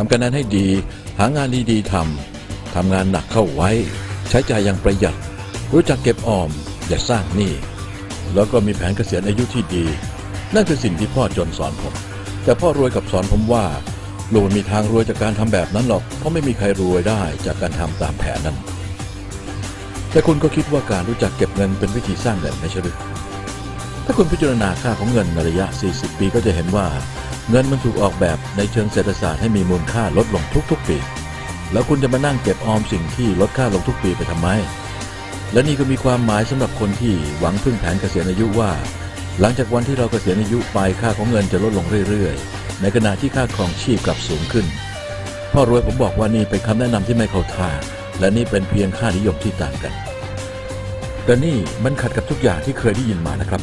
ทำคะแนนให้ดี หางานดีๆทำทำงานหนักเข้าไว้ ใช้จ่ายอย่างประหยัด รู้จักเก็บออม อย่าสร้างหนี้แล้วก็มีแผนเกษียณอายุที่ดี นั่นคือสิ่งที่พ่อจนสอนผม แต่พ่อรวยกับสอนผมว่าลูกมีทางรวยจากการทำแบบนั้นหรอก เพราะไม่มีใครรวยได้จากการทำตามแผนนั้น แต่คุณก็คิดว่าการรู้จักเก็บเงินเป็นวิธีสร้างเงินไม่ใช่หรือ ถ้าคุณพิจารณาค่าของเงินในระยะ 40 ปีก็จะเห็นว่า เงินมันถูกออกแบบในเชิงเศรษฐศาสตร์ให้มีมูลค่าลดลงทุกๆ ปี แล้วคุณจะมานั่งเก็บออมสิ่งที่ลดค่าลงทุกปีไปทำไม และนี่ก็มีความหมายสำหรับคนที่หวังพึ่งแผนเกษียณอายุว่า หลังจากวันที่เราเกษียณอายุไปค่าของเงินจะลดลงเรื่อยๆ ในขณะที่ค่าครองชีพกลับสูงขึ้นพ่อรวยผมบอกว่านี่เป็นคำแนะนำที่ไม่เข้าท่า และนี่เป็นเพียงค่านิยมที่ต่างกัน แต่นี่มันขัดกับทุกอย่างที่เคยได้ยินมานะครับ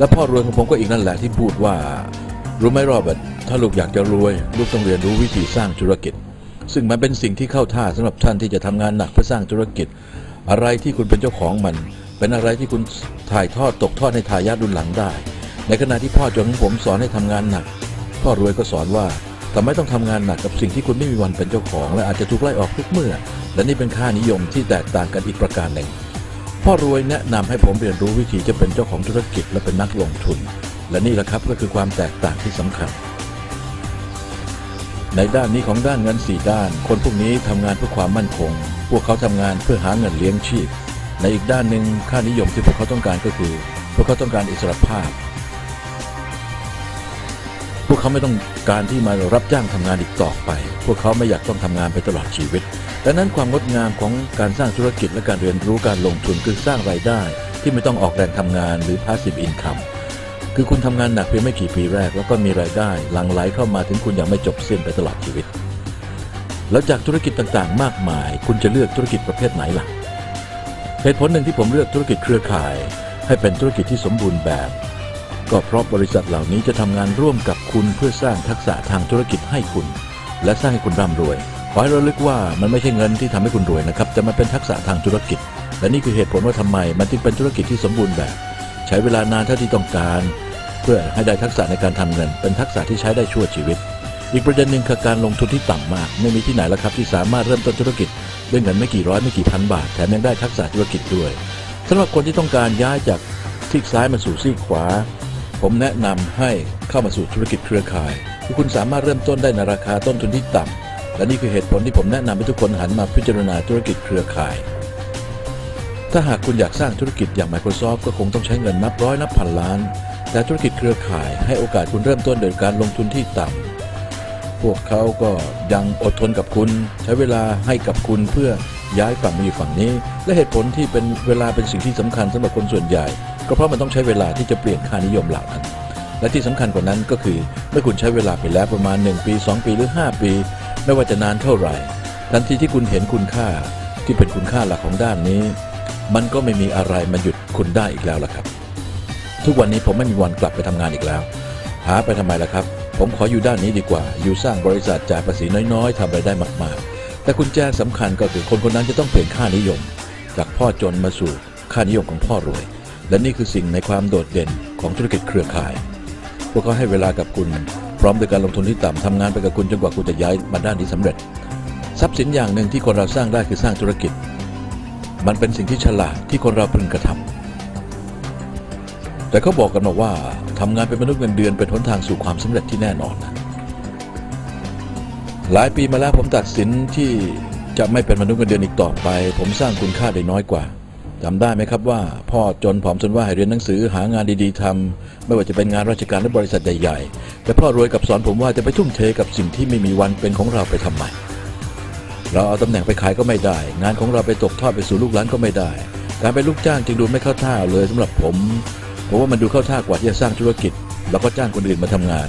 และพ่อรวยของผมก็อีกนั่นแหละที่พูดว่า รู้ไหมโรเบิร์ตถ้าลูกอยากจะรวย ลูกต้องเรียนรู้วิธีสร้างธุรกิจ ซึ่งมันเป็นสิ่งที่เข้าท่าสำหรับท่านที่จะทำงานหนักเพื่อสร้างธุรกิจ อะไรที่คุณเป็นเจ้าของมัน เป็นอะไรที่คุณถ่ายทอดตกทอดในทายาทรุ่นหลังได้ ในขณะที่พ่อจนของผมสอนให้ทำงานหนัก พ่อรวยก็สอนว่าทำไมต้องทำงานหนักกับสิ่งที่คุณไม่มีวันเป็นเจ้าของ และอาจจะถูกไล่ออกทุกเมื่อ และนี่เป็นค่านิยมที่แตกต่างกันอีกประการหนึ่ง พ่อรวยแนะนำให้ผมเรียนรู้วิธีจะเป็นเจ้าของธุรกิจและเป็นนักลงทุน และนี่แหละครับก็คือความแตกต่างที่สำคัญ ในด้านนี้ของด้านเงินสี่ด้าน คนพวกนี้ทำงานเพื่อความมั่นคง พวกเขาทำงานเพื่อหาเงินเลี้ยงชีพ ในอีกด้านหนึ่งค่านิยมที่พวกเขาต้องการก็คือ พวกเขาต้องการอิสรภาพ พวกเขาไม่ต้องการที่มารับจ้างทำงานอีกต่อไป พวกเขาไม่อยากต้องทำงานไปตลอดชีวิต ดังนั้นความงดงามของการสร้างธุรกิจและการเรียนรู้การลงทุนคือสร้างรายได้ ที่ไม่ต้องออกแรงทำงานหรือ passive income คือคุณทำงานหนักเพียงไม่กี่ปีแรก แล้วก็มีรายได้หลั่งไหลเข้ามาถึงคุณอยังไม่จบสิ้นไปตลอดชีวิต แล้วจากธุรกิจต่างๆ มากมาย คุณจะเลือกธุรกิจประเภทไหนล่ะเหตุผลหนึ่งที่ผมเลือกธุรกิจเครือข่าย ให้เป็นธุรกิจที่สมบูรณ์แบบ ก็เพราะบริษัทเหล่านี้จะทำงานร่วมกับคุณเพื่อสร้างทักษะทางธุรกิจให้คุณ และสร้างให้คุณร่ำรวย ขอให้ระลึกว่ามันไม่ใช่เงินที่ทำให้คุณรวยนะครับ แต่มันเป็นทักษะทางธุรกิจ และนี่คือเหตุผลว่าทำไมมันจึงเป็นธุรกิจที่สมบูรณ์แบบ ใช้เวลานานเท่าที่ต้องการ เพื่อให้ได้ทักษะในการทำเงิน เป็นทักษะที่ใช้ได้ชั่วชีวิต อีกประเด็นหนึ่งคือการลงทุนที่ต่ำมาก ไม่มีที่ไหนแล้วครับที่สามารถเริ่มต้นธุรกิจด้วยเงินไม่กี่ร้อยไม่กี่พันบาทแถมยังได้ทักษะธุรกิจด้วยสำหรับคนที่ต้องการย้ายจากซีกซ้ายมาสู่ซีกขวา ผมแนะนำให้เข้ามาสู่ธุรกิจเครือข่ายที่คุณสามารถเริ่มต้นได้ในราคาต้นทุนที่ต่ำ และนี่คือเหตุผลที่ผมแนะนำให้ทุกคนหันมาพิจารณาธุรกิจเครือข่าย ถ้าหากคุณอยากสร้างธุรกิจอย่าง Microsoft ก็คงต้องใช้เงินนับร้อยนับพันล้าน แต่ธุรกิจเครือข่ายให้โอกาสคุณเริ่มต้นโดยการลงทุนที่ต่ำพวกเขาก็ยังอดทนกับคุณ ใช้เวลาให้กับคุณเพื่อย้ายฝั่งมาอยู่ฝั่งนี้ และเหตุผลที่เป็นเวลาเป็นสิ่งที่สำคัญสำหรับคนส่วนใหญ่ ก็เพราะมันต้องใช้เวลาที่จะเปลี่ยนค่านิยมเหล่านั้น และที่สำคัญกว่านั้นก็คือเมื่อคุณใช้เวลาไปแล้วประมาณ 1 ปี 2 ปีหรือ 5 ปี ไม่ว่าจะนานเท่าไหร่ ทันทีที่คุณเห็นคุณค่าที่เป็นคุณค่าหลักของด้านนี้ มันก็ไม่มีอะไรมาหยุดคุณได้อีกแล้วล่ะครับ ทุกวันนี้ผมไม่มีวันกลับไปทำงานอีกแล้ว หาไปทำไมล่ะครับ ผมขออยู่ด้านนี้ดีกว่า อยู่สร้างบริษัทจ่ายภาษีน้อยๆทำรายได้มากๆ แต่กุญแจสำคัญก็คือคนคนนั้นจะต้องเปลี่ยนค่านิยม จากพ่อจนมาสู่ค่านิยมของพ่อรวย และนี่คือสิ่งในความโดดเด่นของธุรกิจเครือข่าย พวกเขาให้เวลากับคุณ พร้อมด้วยการลงทุนที่ต่ำทำงานไปกับคุณจนกว่าคุณจะย้ายมาด้านนี้สำเร็จ ทรัพย์สินอย่างหนึ่งที่คนเราสร้างได้คือสร้างธุรกิจ มันเป็นสิ่งที่ฉลาดที่คนเราพึงกระทำแต่เขาบอกกันมาว่าทำงานเป็นมนุษย์เงินเดือนเป็นหนทางสู่ความสำเร็จที่แน่นอนนะหลายปีมาแล้วผมตัดสินที่จะไม่เป็นมนุษย์เงินเดือนอีกต่อไป ผมสร้างคุณค่าได้น้อยกว่าจำได้ไหมครับว่า พ่อจนผอมจนว่าให้เรียนหนังสือหางานดีๆทำไม่ว่าจะเป็นงานราชการหรือบริษัทใหญ่ๆ แต่พ่อรวยกับสอนผมว่าจะไปทุ่มเทกับสิ่งที่ไม่มีวันเป็นของเราไปทำไม เราเอาตำแหน่งไปขายก็ไม่ได้ งานของเราไปตกทอดไปสู่ลูกหลานก็ไม่ได้ การเป็นลูกจ้างจึงดูไม่เข้าท่าเลยสำหรับผมผมว่ามันดูเข้าท่ากว่าที่จะสร้างธุรกิจ แล้วก็จ้างคนอื่นมาทำงาน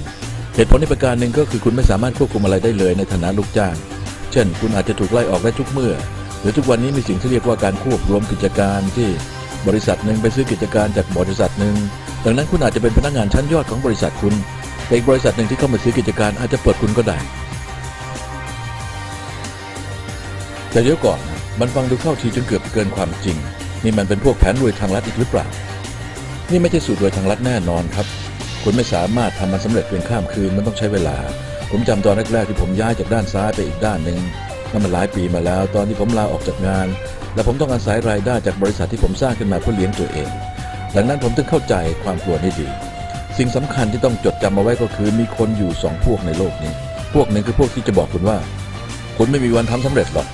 เหตุผลในประการหนึ่งก็คือคุณไม่สามารถควบคุมอะไรได้เลยในฐานะลูกจ้าง เช่น คุณอาจจะถูกไล่ออกได้ทุกเมื่อหรือทุกวันนี้มีสิ่งที่เรียกว่าการควบรวมกิจการที่บริษัทหนึ่งไปซื้อกิจการจากบริษัทหนึ่งดังนั้นคุณอาจจะเป็นพนักงานชั้นยอดของบริษัทคุณ แต่อีกบริษัทหนึ่งที่เข้ามาซื้อกิจการอาจจะเปิดคุณก็ได้ แต่เดี๋ยวก่อนนะมันฟังดูเข้าทีจนเกือบเกินความจริง นี่มันเป็นพวกแผนรวยทางลัดอีกหรือเปล่า นี่ไม่ใช่สูตรรวยทางลัดแน่นอนครับ คุณไม่สามารถทำมันสำเร็จเพียงข้ามคืนมันต้องใช้เวลา ผมจำตอนแรกๆที่ผมย้ายจากด้านซ้ายไปอีกด้านหนึ่งนั่นมันหลายปีมาแล้ว ตอนที่ผมลาออกจากงาน และผมต้องอาศัยรายได้จากบริษัทที่ผมสร้างขึ้นมาเพื่อเลี้ยงตัวเอง ดังนั้นผมถึงเข้าใจความกลัวนี้ดี สิ่งสำคัญที่ต้องจดจำเอาไว้ก็คือมีคนอยู่สองพวกในโลกนี้ พวกหนึ่งคือพวกที่จะบอกคุณว่า คุณไม่มีวันทำสำเร็จหรอก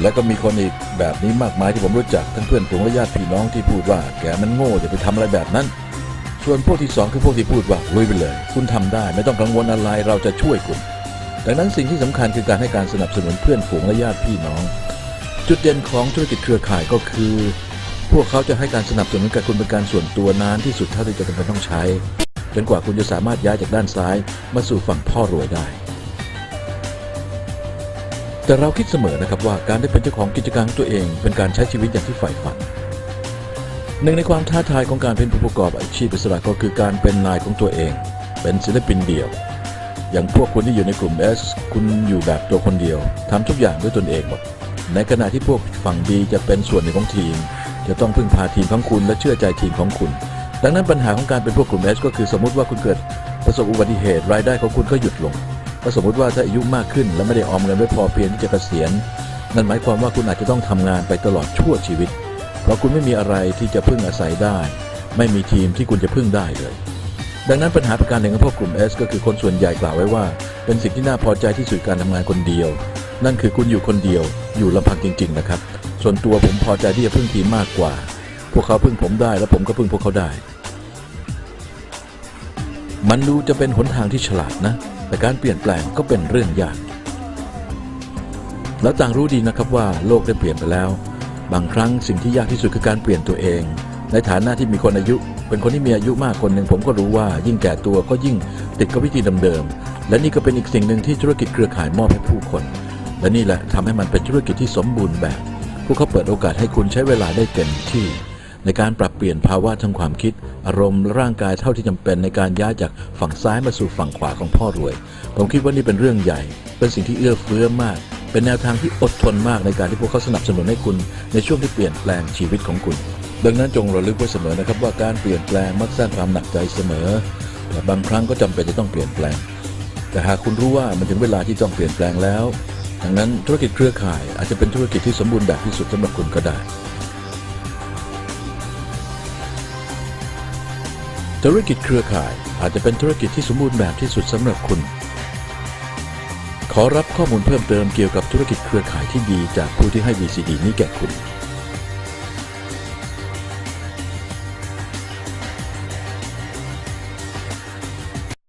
และก็มีคนอีกแบบนี้มากมายที่ผมรู้จักทั้งเพื่อนฝูงและญาติพี่น้องที่พูดว่า แกมันโง่อย่าไปทำอะไรแบบนั้น ส่วนพวกที่สองคือพวกที่พูดว่าลุยไปเลย คุณทำได้ ไม่ต้องกังวลอะไรเราจะช่วยคุณ ดังนั้นสิ่งที่สำคัญคือการให้การสนับสนุนเพื่อนฝูงและญาติพี่น้อง จุดเด่นของธุรกิจเครือข่ายก็คือ พวกเขาจะให้การสนับสนุนกับคุณเป็นการส่วนตัวนานที่สุดเท่าที่จะจำเป็นต้องใช้ จนกว่าคุณจะสามารถย้ายจากด้านซ้ายมาสู่ฝั่งพ่อรวยได้ แต่เราคิดเสมอนะครับว่าการได้เป็นเจ้าของกิจการของตัวเองเป็นการใช้ชีวิตอย่างที่ใฝ่ฝันหนึ่งในความท้าทายของการเป็นผู้ประกอบอาชีพอิสระก็คือการเป็นนายของตัวเอง เป็นศิลปินเดี่ยว อย่างพวกคุณที่อยู่ในกลุ่ม S คุณอยู่แบบตัวคนเดียวทำทุกอย่างด้วยตนเองหมดในขณะที่พวกฝั่ง B จะเป็นส่วนหนึ่งของทีม จะต้องพึ่งพาทีมของคุณและเชื่อใจทีมของคุณ ดังนั้นปัญหาของการเป็นพวกกลุ่ม S ก็คือสมมติว่าคุณเกิดประสบอุบัติเหตุรายได้ของคุณก็หยุดลงก็สมมติว่าถ้าอายุมากขึ้น และไม่ได้ออมเงินไว้พอเพียงที่จะเกษียณนั่นหมายความว่าคุณอาจจะต้องทำงานไปตลอดชั่วชีวิต เพราะคุณไม่มีอะไรที่จะพึ่งอาศัยได้ ไม่มีทีมที่คุณจะพึ่งได้เลย ดังนั้นปัญหาประการหนึ่งของพวกกลุ่ม S ก็คือคนส่วนใหญ่กล่าวไว้ว่า เป็นสิ่งที่น่าพอใจที่สุดการทำงานคนเดียว นั่นคือคุณอยู่คนเดียวอยู่ลำพังจริง ๆ นะครับ ส่วนตัวผมพอใจที่จะพึ่งทีมมากกว่า พวกเขาพึ่งผมได้และผมก็พึ่งพวกเขาได้ มันดูจะเป็นหนทางที่ฉลาดนะ แต่การเปลี่ยนแปลงก็เป็นเรื่องยาก แล้วต่างรู้ดีนะครับว่าโลกได้เปลี่ยนไปแล้ว บางครั้งสิ่งที่ยากที่สุดคือการเปลี่ยนตัวเอง ในฐานะที่มีคนอายุ เป็นคนที่มีอายุมากคนหนึ่งผมก็รู้ว่ายิ่งแก่ตัวก็ยิ่งติดกับวิธีเดิมๆ และนี่ก็เป็นอีกสิ่งหนึ่งที่ธุรกิจเครือข่ายมอบให้ผู้คน และนี่แหละทำให้มันเป็นธุรกิจที่สมบูรณ์แบบ พวกเขาเปิดโอกาสให้คุณใช้เวลาได้เต็มที่ ในการปรับเปลี่ยนภาวะทางความคิด อารมณ์และร่างกายเท่าที่จำเป็นในการย้ายจากฝั่งซ้ายมาสู่ฝั่งขวาของพ่อรวย ผมคิดว่านี่เป็นเรื่องใหญ่ เป็นสิ่งที่เอื้อเฟื้อมาก เป็นแนวทางที่อดทนมากในการที่พวกเขาสนับสนุนให้คุณ ในช่วงที่เปลี่ยนแปลงชีวิตของคุณ ดังนั้นจงระลึกไว้เสมอนะครับว่าการเปลี่ยนแปลงมักสร้างความหนักใจเสมอ แต่บางครั้งก็จำเป็นจะต้องเปลี่ยนแปลง แต่หากคุณรู้ว่ามันถึงเวลาที่ต้องเปลี่ยนแปลงแล้ว ดังนั้นธุรกิจเครือข่ายอาจจะเป็นธุรกิจที่สมบูรณ์แบบที่สุดสำหรับคุณก็ได้ธุรกิจเครือข่ายอาจจะเป็นธุรกิจที่สมบูรณ์แบบที่สุดสำหรับคุณ ขอรับข้อมูลเพิ่มเติมเกี่ยวกับธุรกิจเครือข่ายที่ดีจากผู้ที่ให้ VCD นี้แก่คุณ